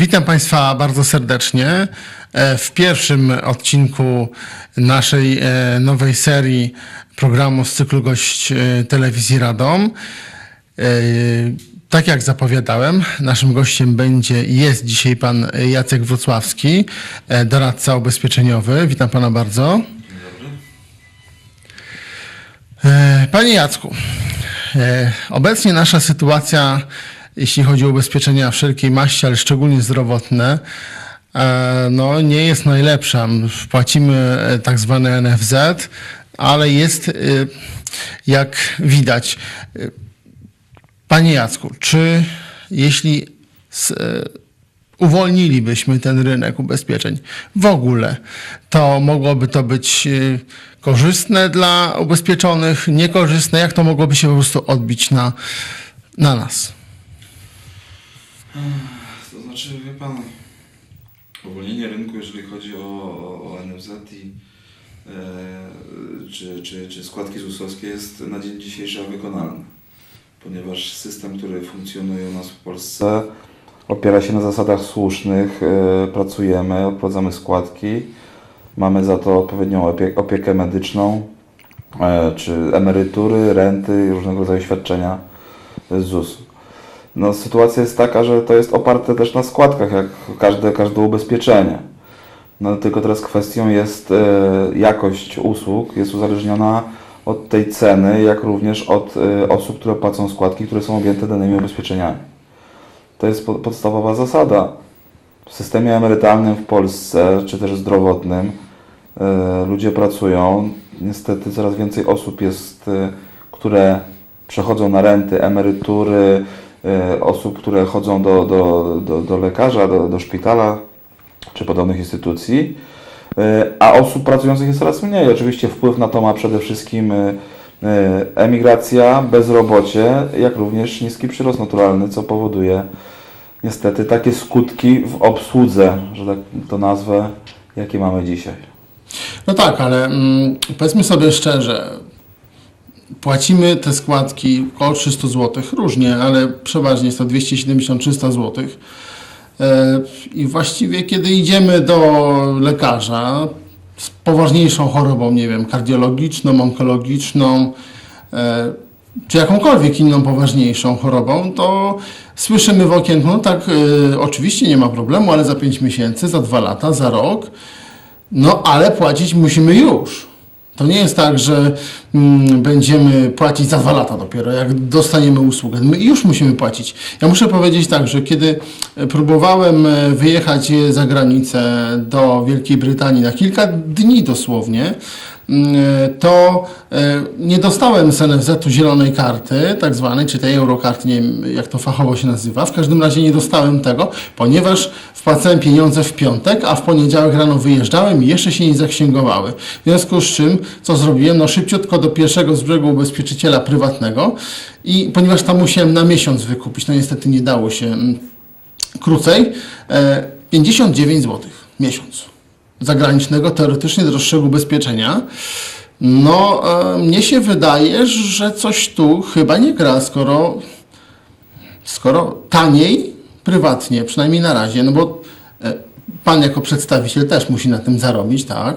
Witam Państwa bardzo serdecznie e, w pierwszym odcinku naszej e, nowej serii programu z cyklu Gość e, Telewizji Radom. Tak jak zapowiadałem, naszym gościem będzie jest dzisiaj pan Jacek Wrocławski, doradca ubezpieczeniowy. Witam pana bardzo. Panie Jacku, obecnie nasza sytuacja, jeśli chodzi o ubezpieczenia wszelkiej maści, ale szczególnie zdrowotne, e, no nie jest najlepsza. Płacimy e, tak zwane NFZ, ale jest, e, jak widać, Panie Jacku, czy jeśli e, uwolnilibyśmy ten rynek ubezpieczeń w ogóle, to mogłoby to być korzystne dla ubezpieczonych, niekorzystne? Jak to mogłoby się po prostu odbić na, na nas? To znaczy, wie pan, uwolnienie rynku, jeżeli chodzi o, o, o NFZ i e, czy, czy, czy składki ZUS-owskie jest na dzień dzisiejszy wykonalne, ponieważ system, który funkcjonuje u nas w Polsce opiera się na zasadach słusznych, e, pracujemy, odprowadzamy składki, mamy za to odpowiednią opie- opiekę medyczną, e, czy emerytury, renty i różnego rodzaju świadczenia z ZUS-u. No, sytuacja jest taka, że to jest oparte też na składkach, jak każde, każde ubezpieczenie. No, tylko teraz kwestią jest e, jakość usług, jest uzależniona od tej ceny, jak również od e, osób, które płacą składki, które są objęte danymi ubezpieczeniami. To jest po, podstawowa zasada. W systemie emerytalnym w Polsce, czy też zdrowotnym, e, ludzie pracują. Niestety coraz więcej osób jest, e, które przechodzą na renty, emerytury, osób, które chodzą do, do, do, do lekarza, do, do szpitala czy podobnych instytucji, e, a osób pracujących jest coraz mniej. Oczywiście wpływ na to ma przede wszystkim e, e, emigracja, bezrobocie, jak również niski przyrost naturalny, co powoduje niestety takie skutki w obsłudze, że tak to nazwę, jakie mamy dzisiaj. No tak, ale mm, powiedzmy sobie szczerze, płacimy te składki około 300 zł, różnie, ale przeważnie jest to 270-300 zł. E, I właściwie kiedy idziemy do lekarza z poważniejszą chorobą, nie wiem, kardiologiczną, onkologiczną, e, czy jakąkolwiek inną poważniejszą chorobą, to słyszymy w okienku, no tak, e, oczywiście nie ma problemu, ale za 5 miesięcy, za 2 lata, za rok, no ale płacić musimy już. To nie jest tak, że mm, będziemy płacić za dwa lata dopiero, jak dostaniemy usługę. My już musimy płacić. Ja muszę powiedzieć tak, że kiedy e, próbowałem e, wyjechać za granicę do Wielkiej Brytanii na kilka dni dosłownie, to e, nie dostałem z NFZ-u zielonej karty, tak zwanej, czy tej eurokarty, nie wiem jak to fachowo się nazywa. W każdym razie nie dostałem tego, ponieważ wpłacałem pieniądze w piątek, a w poniedziałek rano wyjeżdżałem i jeszcze się nie zaksięgowały. W związku z czym, co zrobiłem? No szybciutko do pierwszego z brzegu ubezpieczyciela prywatnego i ponieważ tam musiałem na miesiąc wykupić, no niestety nie dało się mm, krócej, e, 59 zł miesiąc zagranicznego, teoretycznie droższego ubezpieczenia. No, e, mnie się wydaje, że coś tu chyba nie gra, skoro, skoro taniej prywatnie, przynajmniej na razie, no bo e, pan jako przedstawiciel też musi na tym zarobić, tak?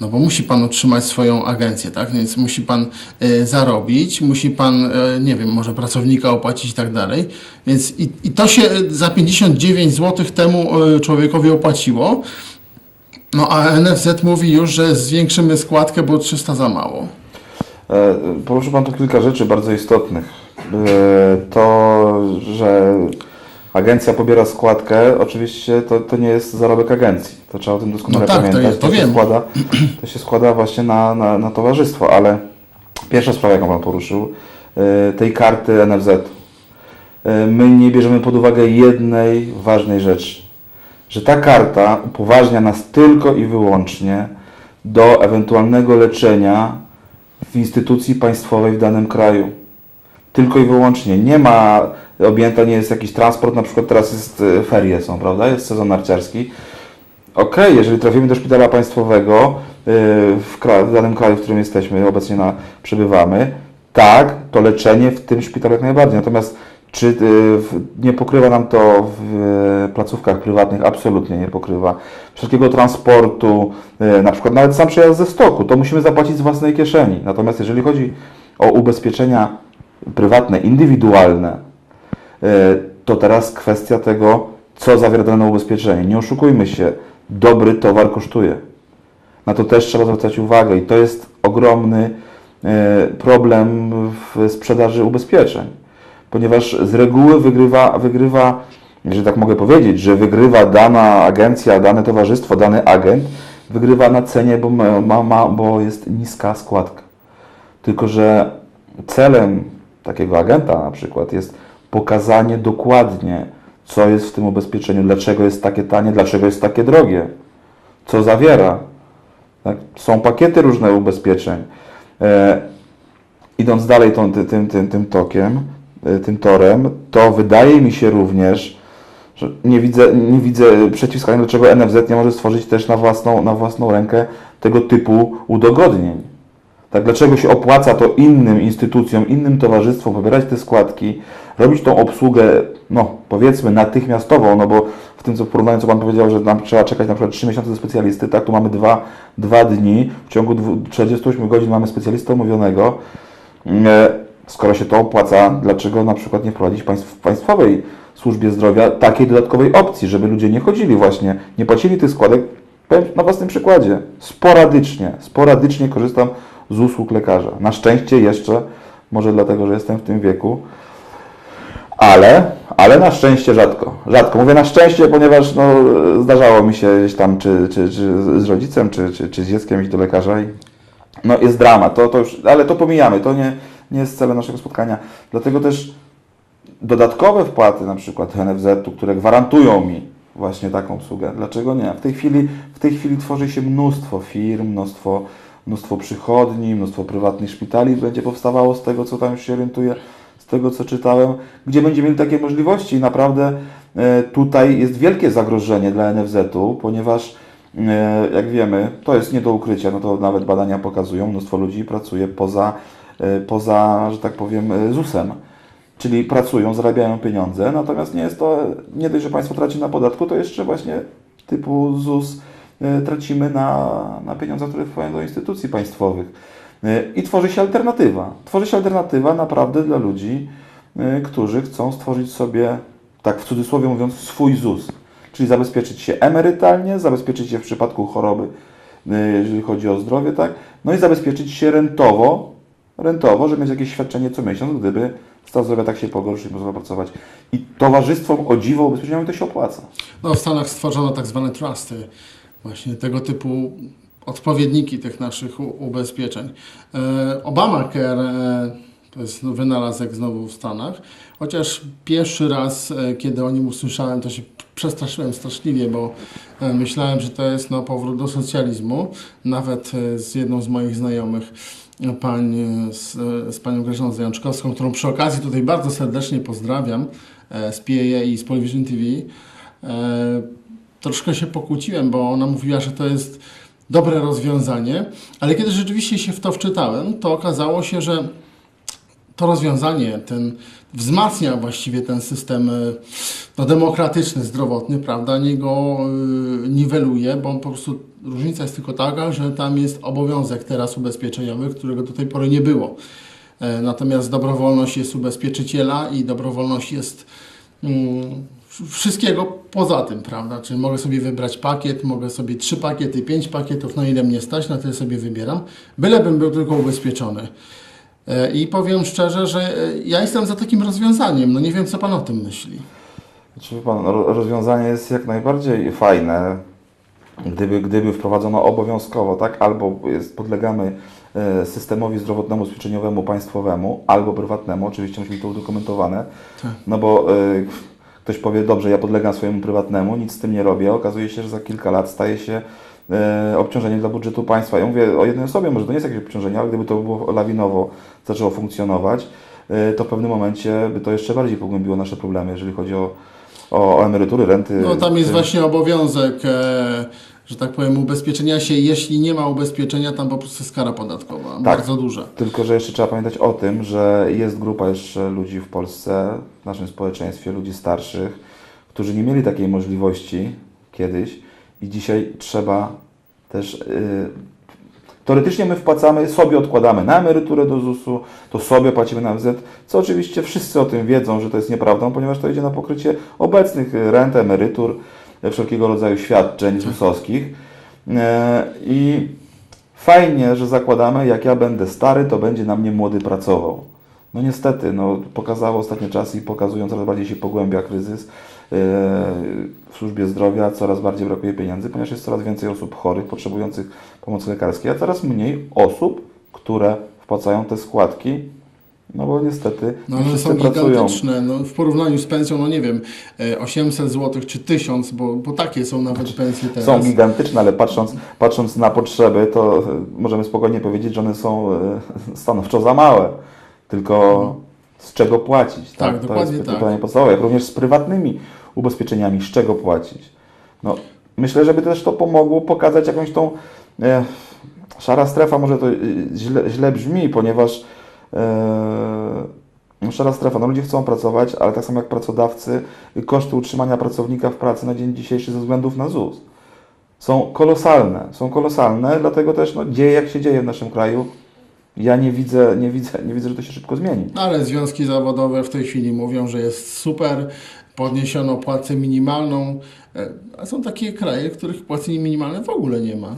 No bo musi pan utrzymać swoją agencję, tak? Więc musi pan e, zarobić, musi pan, nie wiem, może pracownika opłacić i tak dalej. Więc i, i to się za 59 zł temu człowiekowi opłaciło. No a NFZ mówi już, że zwiększymy składkę, bo 300 za mało. E, Poruszył Pan tu kilka rzeczy bardzo istotnych. E, To, że agencja pobiera składkę, oczywiście to, to nie jest zarobek agencji. To trzeba o tym doskonale No tak, to pamiętać. jest- to się wiem. składa, to się składa właśnie na, na, na towarzystwo, ale pierwsza sprawa, jaką Pan poruszył, e, tej karty NFZ. E, My nie bierzemy pod uwagę jednej ważnej rzeczy, że ta karta upoważnia nas tylko i wyłącznie do ewentualnego leczenia w instytucji państwowej w danym kraju. Tylko i wyłącznie. Nie ma, objęta nie jest jakiś transport, na przykład teraz jest e, ferie są, prawda? Jest sezon narciarski. Okej, jeżeli trafimy do szpitala państwowego e, w, kra- w danym kraju, w którym jesteśmy, obecnie na, przebywamy, tak, to leczenie w tym szpitalu jak najbardziej. Natomiast Czy y, nie pokrywa nam to w y, placówkach prywatnych? Absolutnie nie pokrywa. Wszelkiego transportu, y, na przykład nawet sam przejazd ze stoku, to musimy zapłacić z własnej kieszeni. Natomiast jeżeli chodzi o ubezpieczenia prywatne, indywidualne, to teraz kwestia tego, co zawiera dane ubezpieczenie. Nie oszukujmy się, dobry towar kosztuje. Na to też trzeba zwracać uwagę i to jest ogromny problem w sprzedaży ubezpieczeń, ponieważ z reguły wygrywa, wygrywa, jeżeli tak mogę powiedzieć, że wygrywa dana agencja, dane towarzystwo, dany agent, wygrywa na cenie, bo, ma, ma, bo jest niska składka. Tylko, że celem takiego agenta na przykład jest pokazanie dokładnie, co jest w tym ubezpieczeniu, dlaczego jest takie tanie, dlaczego jest takie drogie, co zawiera. Tak? Są pakiety różne ubezpieczeń. E, idąc dalej tą, ty- tym, tym, tym tokiem, tym torem, to wydaje mi się również, że nie widzę, nie widzę przeciwwskazania, dlaczego NFZ nie może stworzyć też na własną, na własną rękę tego typu udogodnień. Tak, dlaczego się opłaca to innym instytucjom, innym towarzystwom pobierać te składki, robić tą obsługę, no powiedzmy natychmiastową, no bo w tym co w porównaniu, co Pan powiedział, że nam trzeba czekać na przykład 3 miesiące do specjalisty, tak, tu mamy dwa, dwa dni, w ciągu dwu- 48 godzin mamy specjalistę umówionego. Skoro się to opłaca, dlaczego na przykład nie wprowadzić państw, w państwowej służbie zdrowia takiej dodatkowej opcji, żeby ludzie nie chodzili właśnie, nie płacili tych składek, powiem na własnym przykładzie, sporadycznie, sporadycznie korzystam z usług lekarza. Na szczęście jeszcze, może dlatego, że jestem w tym wieku, ale, ale na szczęście rzadko. Rzadko. Mówię na szczęście, ponieważ no, zdarzało mi się gdzieś tam, czy, czy, czy z rodzicem, czy, czy, czy z dzieckiem iść do lekarza i no jest drama, to, to już, ale to pomijamy, to nie, nie jest celem naszego spotkania. Dlatego też dodatkowe wpłaty na przykład NFZ-u, które gwarantują mi właśnie taką usługę. Dlaczego nie? W tej chwili, w tej chwili tworzy się mnóstwo firm, mnóstwo, mnóstwo przychodni, mnóstwo prywatnych szpitali będzie powstawało z tego, co tam się orientuję, z tego, co czytałem, gdzie będziemy mieli takie możliwości i naprawdę e, tutaj jest wielkie zagrożenie dla NFZ-u, ponieważ e, jak wiemy, to jest nie do ukrycia, no to nawet badania pokazują, mnóstwo ludzi pracuje poza, poza że tak powiem, e, ZUS-em. Czyli pracują, zarabiają pieniądze, natomiast nie jest to, nie dość, że państwo traci na podatku, to jeszcze właśnie typu ZUS e, tracimy na, na pieniądze, które wpływają do instytucji państwowych. E, I tworzy się alternatywa. Tworzy się alternatywa naprawdę dla ludzi, e, którzy chcą stworzyć sobie, tak w cudzysłowie mówiąc, swój ZUS. Czyli zabezpieczyć się emerytalnie, zabezpieczyć się w przypadku choroby, e, jeżeli chodzi o zdrowie, tak? No i zabezpieczyć się rentowo, rentowo, żeby mieć jakieś świadczenie co miesiąc, gdyby stan zdrowia tak się pogorszy i można pracować. I towarzystwom o dziwo ubezpieczeniowym to się opłaca. No, w Stanach stworzono tak zwane trusty, właśnie tego typu odpowiedniki tych naszych ubezpieczeń. E, Obamacare e, to jest no, wynalazek znowu w Stanach, chociaż pierwszy raz, e, kiedy o nim usłyszałem, to się przestraszyłem straszliwie, bo e, myślałem, że to jest no, powrót do socjalizmu. Nawet e, z jedną z moich znajomych, e, pań, z, z panią Grażyną Zajączkowską, którą przy okazji tutaj bardzo serdecznie pozdrawiam z PAA i z Polivision TV, troszkę się pokłóciłem, bo ona mówiła, że to jest dobre rozwiązanie, ale kiedy rzeczywiście się w to wczytałem, to okazało się, że to rozwiązanie ten wzmacnia właściwie ten system e, no, demokratyczny, zdrowotny, prawda, nie go y, niweluje, bo po prostu różnica jest tylko taka, że tam jest obowiązek teraz ubezpieczeniowy, którego do tej pory nie było. E, Natomiast dobrowolność jest ubezpieczyciela i dobrowolność jest mm, wszystkiego poza tym, prawda? Czyli mogę sobie wybrać pakiet, mogę sobie trzy pakiety, pięć pakietów, no ile mnie stać, na tyle sobie wybieram, bylebym był tylko ubezpieczony. E, I powiem szczerze, że e, ja jestem za takim rozwiązaniem. No nie wiem, co Pan o tym myśli. Znaczy, wie pan, ro- rozwiązanie jest jak najbardziej fajne, gdyby, gdyby wprowadzono obowiązkowo, tak? Albo jest, podlegamy e, systemowi zdrowotnemu, ubezpieczeniowemu, państwowemu, albo prywatnemu, oczywiście musi być to udokumentowane, Tak. no bo e, ktoś powie, dobrze, ja podlegam swojemu prywatnemu, nic z tym nie robię, okazuje się, że za kilka lat staje się obciążeniem dla budżetu państwa. Ja mówię o jednej osobie, może to nie jest jakieś obciążenie, ale gdyby to było lawinowo zaczęło funkcjonować, e, to w pewnym momencie by to jeszcze bardziej pogłębiło nasze problemy, jeżeli chodzi o o, o emerytury, renty. No tam jest właśnie obowiązek, e, że tak powiem, ubezpieczenia się. Jeśli nie ma ubezpieczenia, tam po prostu jest kara podatkowa. Tak. Bardzo duża. Tylko, że jeszcze trzeba pamiętać o tym, że jest grupa jeszcze ludzi w Polsce, w naszym społeczeństwie, ludzi starszych, którzy nie mieli takiej możliwości kiedyś i dzisiaj trzeba też. Yy, teoretycznie my wpłacamy, sobie odkładamy na emeryturę do ZUS-u, to sobie płacimy na MZ, co oczywiście wszyscy o tym wiedzą, że to jest nieprawdą, ponieważ to idzie na pokrycie obecnych rent, emerytur, wszelkiego rodzaju świadczeń ZUS-owskich. I Fajnie, że zakładamy, jak ja będę stary, to będzie na mnie młody pracował. No niestety, no, pokazało ostatnie czasy i pokazują, coraz bardziej się pogłębia kryzys yy, w służbie zdrowia, coraz bardziej brakuje pieniędzy, ponieważ jest coraz więcej osób chorych, potrzebujących pomocy lekarskiej, a coraz mniej osób, które wpłacają te składki, no bo niestety No wszyscy są gigantyczne. No, w porównaniu z pensją, no nie wiem, e, 800 zł czy 1000, bo, bo takie są nawet pensje teraz. Są gigantyczne, ale patrząc, patrząc na potrzeby, to e, możemy spokojnie powiedzieć, że one są e, stanowczo za małe. Tylko z czego płacić? Tak, to dokładnie jest tak. pytanie podstawowe. Jak również z prywatnymi ubezpieczeniami, z czego płacić? No, myślę, żeby też to pomogło pokazać jakąś tą e, szara strefa, może to e, źle, źle brzmi, ponieważ e, no, szara strefa, no ludzie chcą pracować, ale tak samo jak pracodawcy, koszty utrzymania pracownika w pracy na dzień dzisiejszy ze względów na ZUS są kolosalne. Są kolosalne, dlatego też no, dzieje jak się dzieje w naszym kraju. Ja nie widzę, nie widzę, nie widzę, że to się szybko zmieni. No, Ale związki zawodowe w tej chwili mówią, że jest super, podniesiono płacę minimalną, e, a są takie kraje, w których płacy minimalnej w ogóle nie ma.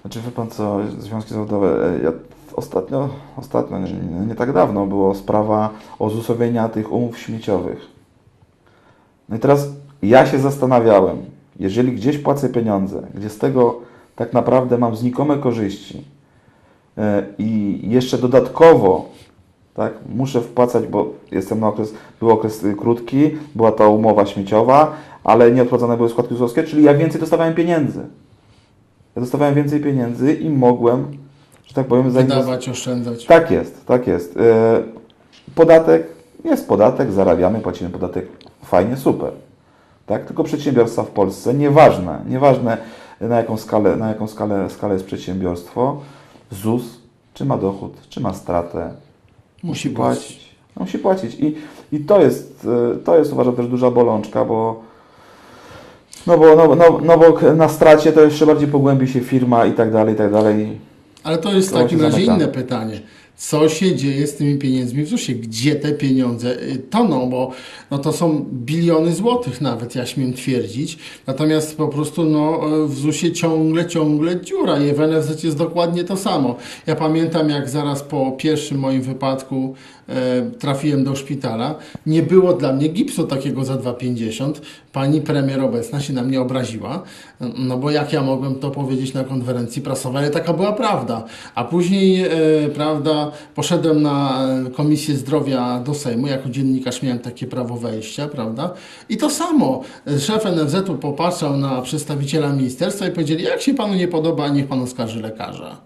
Znaczy, wie pan co, związki zawodowe, e, ja ostatnio, ostatnio, nie, nie, tak dawno, było sprawa ozusowienia tych umów śmieciowych. No i teraz ja się zastanawiałem, jeżeli gdzieś płacę pieniądze, gdzie z tego tak naprawdę mam znikome korzyści i jeszcze dodatkowo tak, muszę wpłacać, bo jestem na okres, był okres y, krótki, była ta umowa śmieciowa, ale nie odprowadzane były składki ZUS-owskie, czyli ja więcej dostawałem pieniędzy. Ja dostawałem więcej pieniędzy i mogłem, że tak powiem, zainwestować. Wydawać, oszczędzać. Tak jest, tak jest. E, Podatek jest podatek, zarabiamy, płacimy podatek, fajnie, super. Tak? Tylko przedsiębiorstwa w Polsce, nieważne, nieważne na jaką skalę, na jaką skalę, skalę jest przedsiębiorstwo, ZUS, czy ma dochód, czy ma stratę, Musi płacić. no, musi płacić. I, i to, jest, e, to jest uważam też duża bolączka, bo no bo, no, no, no bo na stracie to jeszcze bardziej pogłębi się firma i tak dalej, i tak dalej. Ale to jest w takim razie inne pytanie. Co się dzieje z tymi pieniędzmi w ZUS-ie? Gdzie te pieniądze y, toną? Bo no to są biliony złotych nawet, ja śmiem twierdzić. Natomiast po prostu no, y, w ZUS-ie ciągle, ciągle dziura i w NFZ jest dokładnie to samo. Ja pamiętam, jak zaraz po pierwszym moim wypadku trafiłem do szpitala, nie było dla mnie gipsu takiego za 2,50. Pani premier obecna się na mnie obraziła, no bo jak ja mogłem to powiedzieć na konferencji prasowej, taka była prawda. A później, e, prawda, poszedłem na e, Komisję Zdrowia do Sejmu, jako dziennikarz miałem takie prawo wejścia, prawda, i to samo. E, Szef NFZ-u popatrzał na przedstawiciela ministerstwa i powiedzieli, jak się panu nie podoba, niech pan oskarży lekarza.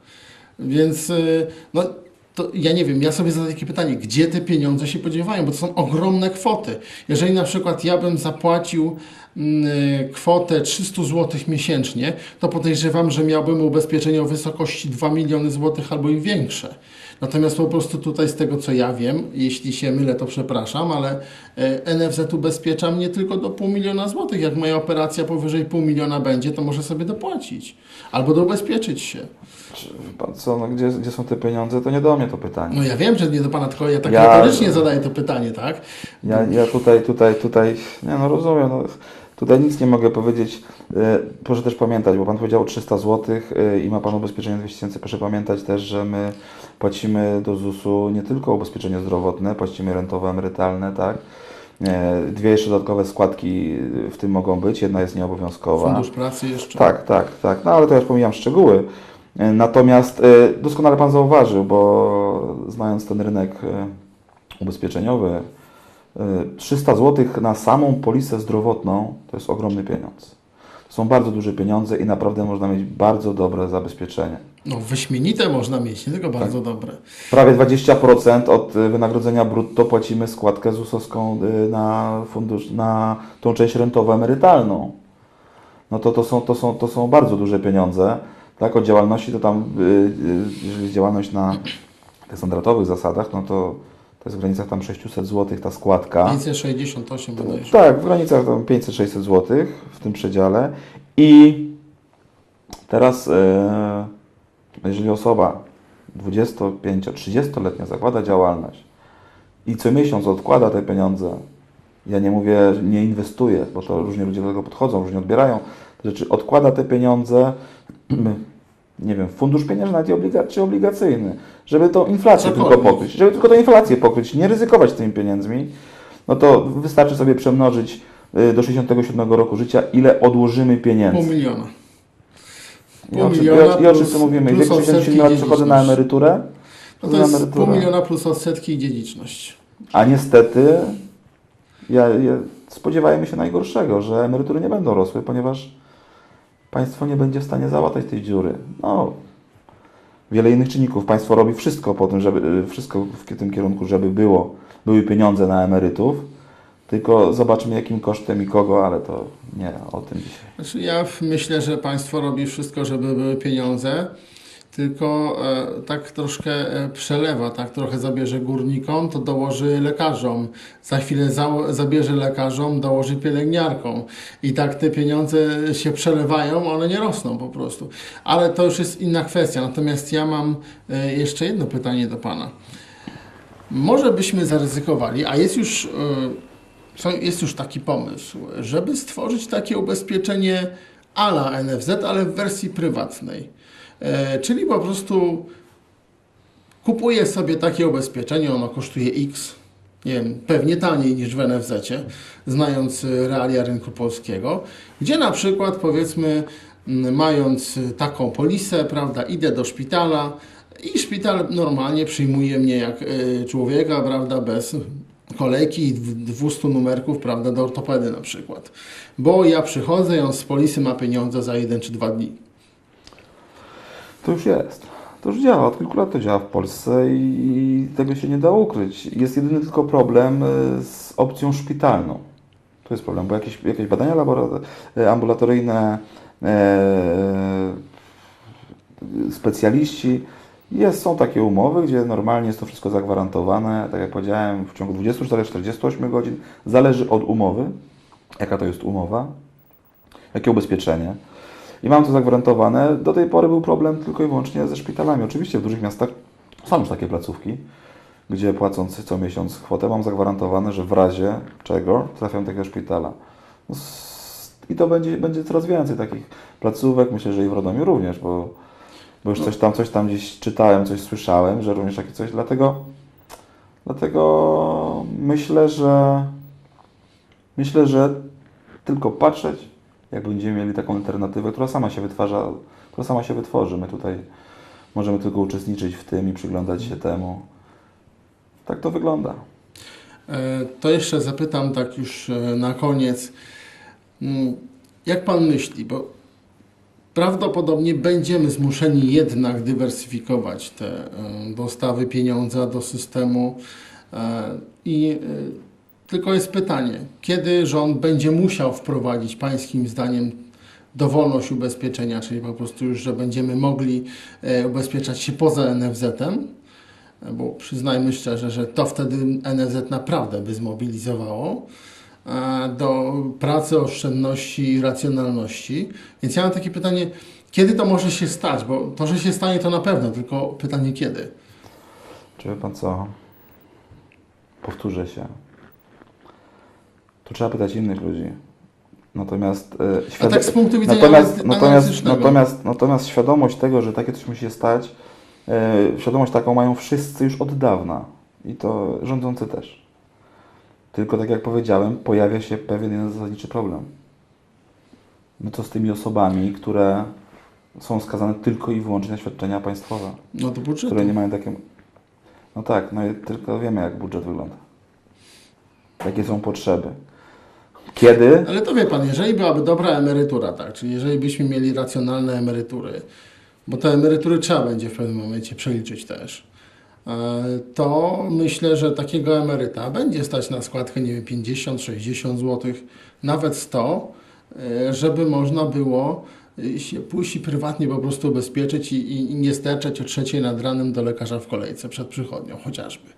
Więc no, to ja nie wiem, ja sobie zadaję takie pytanie, gdzie te pieniądze się podziewają, bo to są ogromne kwoty. Jeżeli na przykład ja bym zapłacił mm, y, kwotę 300 zł miesięcznie, to podejrzewam, że miałbym ubezpieczenie o wysokości 2 miliony złotych albo i większe. Natomiast po prostu tutaj z tego co ja wiem, jeśli się mylę, to przepraszam, ale e, NFZ ubezpiecza mnie tylko do pół miliona złotych. Jak moja operacja powyżej pół miliona będzie, to może sobie dopłacić albo dobezpieczyć się. Pan co, no, gdzie, gdzie są te pieniądze, to nie do mnie to pytanie. No ja wiem, że nie do Pana, tylko ja tak Ja- retorycznie zadaję to pytanie, tak? Ja, ja tutaj, tutaj, tutaj, nie no rozumiem, no, tutaj nic nie mogę powiedzieć. E, proszę też pamiętać, bo Pan powiedział 300 zł e, i ma Pan ubezpieczenie 200 tysięcy. Proszę pamiętać też, że my płacimy do ZUS-u nie tylko ubezpieczenie zdrowotne, płacimy rentowe, emerytalne, tak? E, Dwie jeszcze dodatkowe składki w tym mogą być, jedna jest nieobowiązkowa. Fundusz pracy jeszcze. Tak, tak, tak. No ale to ja już pomijam szczegóły. E, Natomiast e, doskonale Pan zauważył, bo znając ten rynek e, ubezpieczeniowy, e, 300 zł na samą polisę zdrowotną to jest ogromny pieniądz. To są bardzo duże pieniądze i naprawdę można mieć bardzo dobre zabezpieczenie. No, wyśmienite można mieć, nie tylko Tak. bardzo dobre. Prawie 20% od wynagrodzenia brutto płacimy składkę ZUS-owską y, na fundusz, na tą część rentową-emerytalną. No to, to, są, to, są, to są bardzo duże pieniądze. Tak, od działalności to tam, y, y, jeżeli jest działalność na tych standardowych zasadach, no to to jest w granicach tam 600 zł ta składka. 568 bodajże. Tak, w granicach tam 500-600 zł w tym przedziale. I teraz, e, jeżeli osoba 25-30-letnia zakłada działalność i co miesiąc odkłada te pieniądze, ja nie mówię, nie inwestuje, bo to różnie ludzie do tego podchodzą, różnie odbierają te rzeczy, odkłada te pieniądze, nie wiem, fundusz pieniężny czy obligacyjny, żeby tą inflację tylko pokryć, żeby tylko tę inflację pokryć, nie ryzykować tymi pieniędzmi, no to wystarczy sobie przemnożyć y, do 67 roku życia, ile odłożymy pieniędzy. Pół miliona. I o, czym, i, o, czym tu mówimy? Wiek 67 lat przechodzę na emeryturę? No to jest pół miliona plus odsetki i dziedziczność. A niestety ja, ja, spodziewajmy się najgorszego, że emerytury nie będą rosły, ponieważ państwo nie będzie w stanie załatać tej dziury. No, wiele innych czynników. Państwo robi wszystko po tym, żeby, wszystko w tym kierunku, żeby było, były pieniądze na emerytów. Tylko zobaczmy jakim kosztem i kogo, ale to nie o tym dzisiaj. Znaczy ja myślę, że państwo robi wszystko, żeby były pieniądze, tylko e, tak troszkę e, przelewa, tak trochę zabierze górnikom, to dołoży lekarzom. Za chwilę za, zabierze lekarzom, dołoży pielęgniarkom. I tak te pieniądze się przelewają, one nie rosną po prostu. Ale to już jest inna kwestia. Natomiast ja mam e, jeszcze jedno pytanie do Pana. Może byśmy zaryzykowali, a jest już, e, jest już taki pomysł, żeby stworzyć takie ubezpieczenie ala NFZ, ale w wersji prywatnej. E, czyli po prostu kupuję sobie takie ubezpieczenie, ono kosztuje X, nie wiem, pewnie taniej niż w NFZ-cie, znając realia rynku polskiego, gdzie na przykład powiedzmy, mając taką polisę, prawda, idę do szpitala i szpital normalnie przyjmuje mnie jak e, człowieka, prawda, bez kolejki i dw- 200 numerków, prawda, do ortopedy na przykład. Bo ja przychodzę i on z polisy ma pieniądze za jeden czy dwa dni. To już jest. To już działa. Od kilku lat to działa w Polsce i, tego się nie da ukryć. Jest jedyny tylko problem y, z opcją szpitalną. To jest problem, bo jakieś, jakieś badania y, ambulatoryjne, e, specjaliści, jest, są takie umowy, gdzie normalnie jest to wszystko zagwarantowane, tak jak powiedziałem, w ciągu 24-48 godzin. Zależy od umowy, jaka to jest umowa, jakie ubezpieczenie. I mam to zagwarantowane. Do tej pory był problem tylko i wyłącznie ze szpitalami. Oczywiście w dużych miastach są już takie placówki, gdzie płacąc co miesiąc kwotę mam zagwarantowane, że w razie czego trafiam do takiego szpitala. No I to będzie, będzie coraz więcej takich placówek, myślę, że i w Radomiu również, bo, bo już coś tam, coś tam gdzieś czytałem, coś słyszałem, że również takie coś, dlatego, dlatego myślę, że myślę, że tylko patrzeć, jak będziemy mieli taką alternatywę, która sama się wytwarza, która sama się wytworzy. My tutaj możemy tylko uczestniczyć w tym i przyglądać się temu. Tak to wygląda. E, To jeszcze zapytam tak już e, na koniec. Mm, Jak Pan myśli, bo prawdopodobnie będziemy zmuszeni jednak dywersyfikować te e, dostawy pieniądza do systemu. E, i e, tylko jest pytanie, kiedy rząd będzie musiał wprowadzić Pańskim zdaniem dowolność ubezpieczenia, czyli po prostu już, że będziemy mogli ubezpieczać się poza NFZ-em, bo przyznajmy szczerze, że to wtedy NFZ naprawdę by zmobilizowało do pracy, oszczędności i racjonalności. Więc ja mam takie pytanie, kiedy to może się stać? Bo to, że się stanie, to na pewno, tylko pytanie kiedy. Czy wie Pan co? Powtórzę się. Tu trzeba pytać innych ludzi. Natomiast, e, A świado- tak z punktu widzenia natomiast, natomiast, natomiast, natomiast świadomość tego, że takie coś musi się stać, e, świadomość taką mają wszyscy już od dawna. I to rządzący też. Tylko tak jak powiedziałem, pojawia się pewien jeden zasadniczy problem. No co z tymi osobami, które są skazane tylko i wyłącznie na świadczenia państwowe? No do budżetu. które nie mają takie. No tak, no i tylko wiemy, jak budżet wygląda. Jakie są potrzeby. Kiedy? Ale to wie Pan, jeżeli byłaby dobra emerytura, tak, czyli jeżeli byśmy mieli racjonalne emerytury, bo te emerytury trzeba będzie w pewnym momencie przeliczyć też, to myślę, że takiego emeryta będzie stać na składkę, nie wiem, 50, 60 zł, nawet 100, e, żeby można było e, się pójść i prywatnie po prostu ubezpieczyć i, i, i nie sterczeć o trzeciej nad ranem do lekarza w kolejce przed przychodnią chociażby.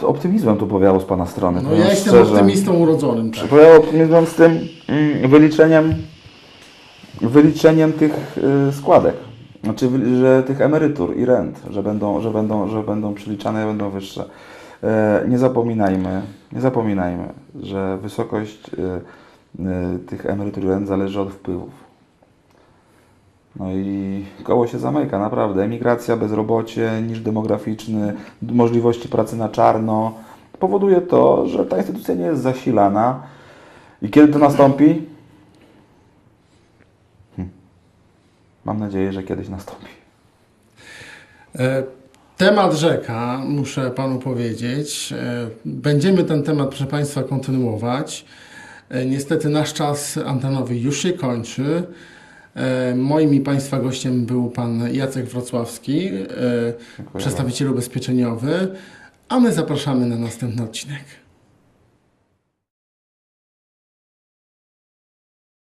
To optymizmem tu powiało z Pana strony. No ja jestem szczerze. optymistą urodzonym. Tak. Powiało optymizmem z tym mm, wyliczeniem, wyliczeniem tych y, składek. Znaczy, że tych emerytur i rent, że będą, że będą, że będą przeliczane, będą wyższe. E, nie zapominajmy, nie zapominajmy, że wysokość y, y, tych emerytur i rent zależy od wpływów. No i koło się zamyka, naprawdę. Emigracja, bezrobocie, niż demograficzny, możliwości pracy na czarno powoduje to, że ta instytucja nie jest zasilana. I kiedy to nastąpi? Mam nadzieję, że kiedyś nastąpi. E, Temat rzeka, muszę Panu powiedzieć. E, Będziemy ten temat, proszę Państwa, kontynuować. E, Niestety nasz czas antenowy już się kończy. Moim i Państwa gościem był Pan Jacek Wrocławski, Dziękuję przedstawiciel ubezpieczeniowy, a my zapraszamy na następny odcinek.